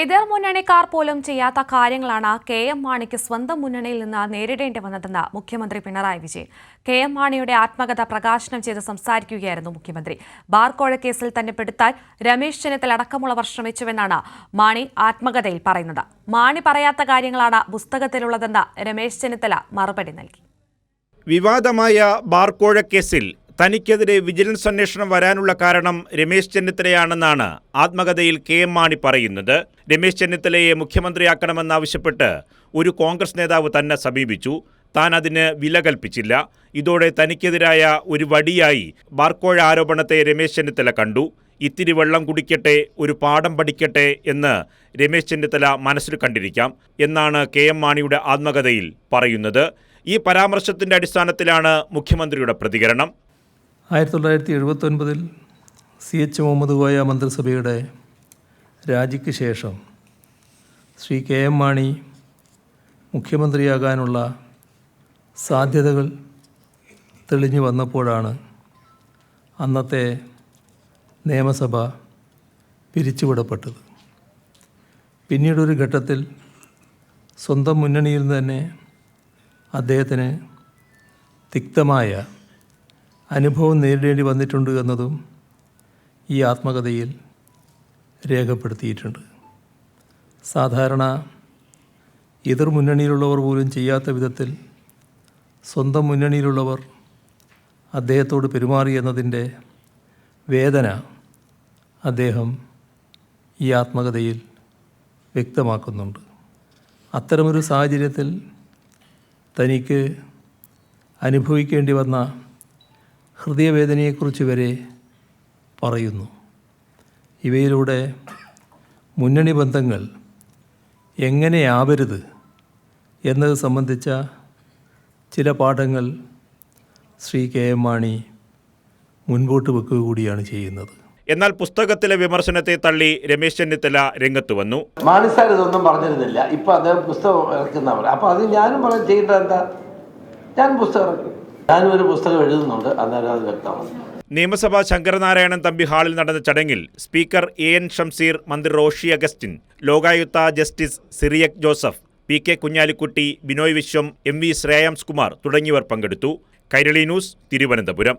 എതിർ മുന്നണിക്കാർ പോലും ചെയ്യാത്ത കാര്യങ്ങളാണ് കെ എം മാണിക്ക് സ്വന്തം മുന്നണിയിൽ നിന്ന് നേരിടേണ്ടി വന്നതെന്ന് മുഖ്യമന്ത്രി പിണറായി വിജയൻ. കെ എം മാണിയുടെ ആത്മകഥ പ്രകാശനം ചെയ്ത് സംസാരിക്കുകയായിരുന്നു മുഖ്യമന്ത്രി. ബാർക്കോഴ കേസിൽ തന്നെ പെടുത്താൻ രമേശ് ചെന്നിത്തല അടക്കമുള്ളവർ ശ്രമിച്ചുവെന്നാണ് മാണി ആത്മകഥയിൽ പറയുന്നത്. മാണി പറയാത്ത കാര്യങ്ങളാണ് പുസ്തകത്തിലുള്ളതെന്ന് രമേശ് ചെന്നിത്തല മറുപടി നൽകി. വിവാദമായ ബാർക്കോഴ കേസിൽ തനിക്കെതിരെ വിജിലൻസ് അന്വേഷണം വരാനുള്ള കാരണം രമേശ് ചെന്നിത്തലയാണെന്നാണ് ആത്മകഥയിൽ കെ എം മാണി പറയുന്നത്. രമേശ് ചെന്നിത്തലയെ മുഖ്യമന്ത്രിയാക്കണമെന്നാവശ്യപ്പെട്ട് ഒരു കോൺഗ്രസ് നേതാവ് തന്നെ സമീപിച്ചു. താൻ അതിന് വില കൽപ്പിച്ചില്ല. ഇതോടെ തനിക്കെതിരായ ഒരു വടിയായി ബാർക്കോഴ ആരോപണത്തെ രമേശ് ചെന്നിത്തല കണ്ടു. ഇത്തിരി വെള്ളം കുടിക്കട്ടെ ഒരു പാഠം പഠിക്കട്ടെ എന്ന് രമേശ് ചെന്നിത്തല മനസ്സിൽ കണ്ടിരിക്കാം എന്നാണ് കെ എം മാണിയുടെ ആത്മകഥയിൽ പറയുന്നത്. ഈ പരാമർശത്തിന്റെ അടിസ്ഥാനത്തിലാണ് മുഖ്യമന്ത്രിയുടെ പ്രതികരണം. ആയിരത്തി തൊള്ളായിരത്തി എഴുപത്തൊൻപതിൽ സി എച്ച് മുഹമ്മദ് കോയ മന്ത്രിസഭയുടെ രാജിക്ക് ശേഷം ശ്രീ കെ എം മാണി മുഖ്യമന്ത്രിയാകാനുള്ള സാധ്യതകൾ തെളിഞ്ഞു വന്നപ്പോഴാണ് അന്നത്തെ നിയമസഭ പിരിച്ചുവിടപ്പെട്ടത്. പിന്നീടൊരു ഘട്ടത്തിൽ സ്വന്തം മുന്നണിയിൽ നിന്ന് തന്നെ അദ്ദേഹത്തിന് തിക്തമായ അനുഭവം നേരിടേണ്ടി വന്നിട്ടുണ്ട് എന്നതും ഈ ആത്മകഥയിൽ രേഖപ്പെടുത്തിയിട്ടുണ്ട്. സാധാരണ എതിർ മുന്നണിയിലുള്ളവർ പോലും ചെയ്യാത്ത വിധത്തിൽ സ്വന്തം മുന്നണിയിലുള്ളവർ അദ്ദേഹത്തോട് പെരുമാറി എന്നതിന്റെ വേദന അദ്ദേഹം ഈ ആത്മകഥയിൽ വ്യക്തമാക്കുന്നുണ്ട്. അത്തരമൊരു സാഹചര്യത്തിൽ തനിക്ക് അനുഭവിക്കേണ്ടി വന്ന ഹൃദയവേദനയെക്കുറിച്ച് വരെ പറയുന്നു. ഇവയിലൂടെ മുന്നണി ബന്ധങ്ങൾ എങ്ങനെയാവരുത് എന്നത് സംബന്ധിച്ച ചില പാഠങ്ങൾ ശ്രീ കെ എം മാണി മുൻപോട്ട് വെക്കുക കൂടിയാണ് ചെയ്യുന്നത്. എന്നാൽ പുസ്തകത്തിലെ വിമർശനത്തെ തള്ളി രമേശ് ചെന്നിത്തല രംഗത്ത് വന്നു. മാണി സാർ ഇതൊന്നും പറഞ്ഞിരുന്നില്ല. ഇപ്പൊ അദ്ദേഹം പുസ്തകം ഇറക്കുന്നവർ അപ്പൊ അത് ഞാനും പറഞ്ഞ് ചെയ്യേണ്ടത് എന്താ? ഞാൻ പുസ്തകം ഇറക്കും. ഞാനും ഒരു പുസ്തകം എഴുതുന്നുണ്ട് അന്നേരം അത് വ്യക്തമാണ് നിയമസഭാ ശങ്കരനാരായണൻ തമ്പി ഹാളിൽ നടന്ന ചടങ്ങിൽ സ്പീക്കർ എ എൻ ഷംസീർ മന്ത്രി Roshi Augustine Lokayukta justice Cyriac Joseph P K Kunhalikutty Binoy Viswam M V Shreyams Kumar തുടങ്ങിയവർ പങ്കെടുത്തു. കൈരളി ന്യൂസ് തിരുവനന്തപുരം.